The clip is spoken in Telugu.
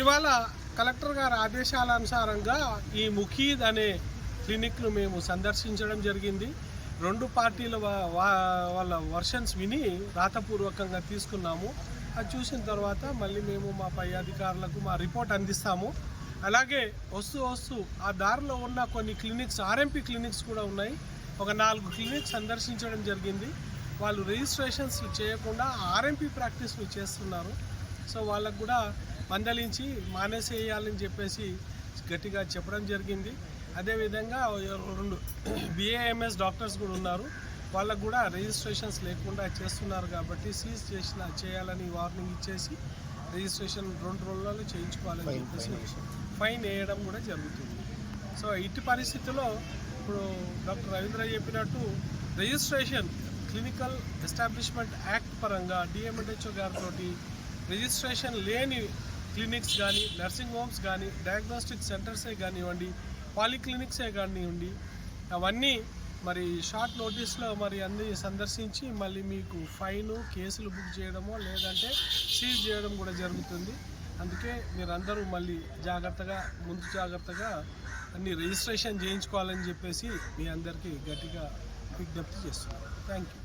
ఇవాళ కలెక్టర్ గారి ఆదేశాల అనుసారంగా ఈ ముఖీద్ అనే క్లినిక్ను మేము సందర్శించడం జరిగింది. రెండు పార్టీల వాళ్ళ వర్షన్స్ విని రాతపూర్వకంగా తీసుకున్నాము. అది చూసిన తర్వాత మళ్ళీ మేము మా పై అధికారులకు మా రిపోర్ట్ అందిస్తాము. అలాగే వస్తూ వస్తూ ఆ దారిలో ఉన్న కొన్ని క్లినిక్స్ ఆర్ఎంపీ క్లినిక్స్ కూడా ఉన్నాయి. ఒక నాలుగు క్లినిక్స్ సందర్శించడం జరిగింది. వాళ్ళు రిజిస్ట్రేషన్స్ చేయకుండా ఆర్ఎంపీ ప్రాక్టీస్లు చేస్తున్నారు. సో వాళ్ళకు కూడా మందలించి మానేసేయాలని చెప్పేసి గట్టిగా చెప్పడం జరిగింది. అదేవిధంగా రెండు బిఏఎంఎస్ డాక్టర్స్ కూడా ఉన్నారు. వాళ్ళకు కూడా రిజిస్ట్రేషన్స్ లేకుండా చేస్తున్నారు కాబట్టి సీజ్ చేసిన చేయాలని వార్నింగ్ ఇచ్చేసి రిజిస్ట్రేషన్ రెండు రోజులలో చేయించుకోవాలని చెప్పేసి ఫైన్ వేయడం కూడా జరుగుతుంది. సో ఇట్టి పరిస్థితుల్లో ఇప్పుడు డాక్టర్ రవీంద్ర చెప్పినట్టు రిజిస్ట్రేషన్ క్లినికల్ ఎస్టాబ్లిష్మెంట్ యాక్ట్ పరంగా డిఎంఎన్హెచ్ఓ గారితో రిజిస్ట్రేషన్ లేని క్లినిక్స్ కానీ నర్సింగ్ హోమ్స్ కానీ డయాగ్నోస్టిక్ సెంటర్సే కానివ్వండి పాలిక్లినిక్సే కానివ్వండి అవన్నీ మరి షార్ట్ నోటీస్లో మరి అన్ని సందర్శించి మళ్ళీ మీకు ఫైన్ కేసులు బుక్ చేయడమో లేదంటే సీజ్ చేయడం కూడా జరుగుతుంది. అందుకే మీరందరూ మళ్ళీ జాగ్రత్తగా ముందు జాగ్రత్తగా అన్ని రిజిస్ట్రేషన్ చేయించుకోవాలని చెప్పేసి మీ అందరికీ గట్టిగా విజ్ఞప్తి చేస్తున్నాను. Thank you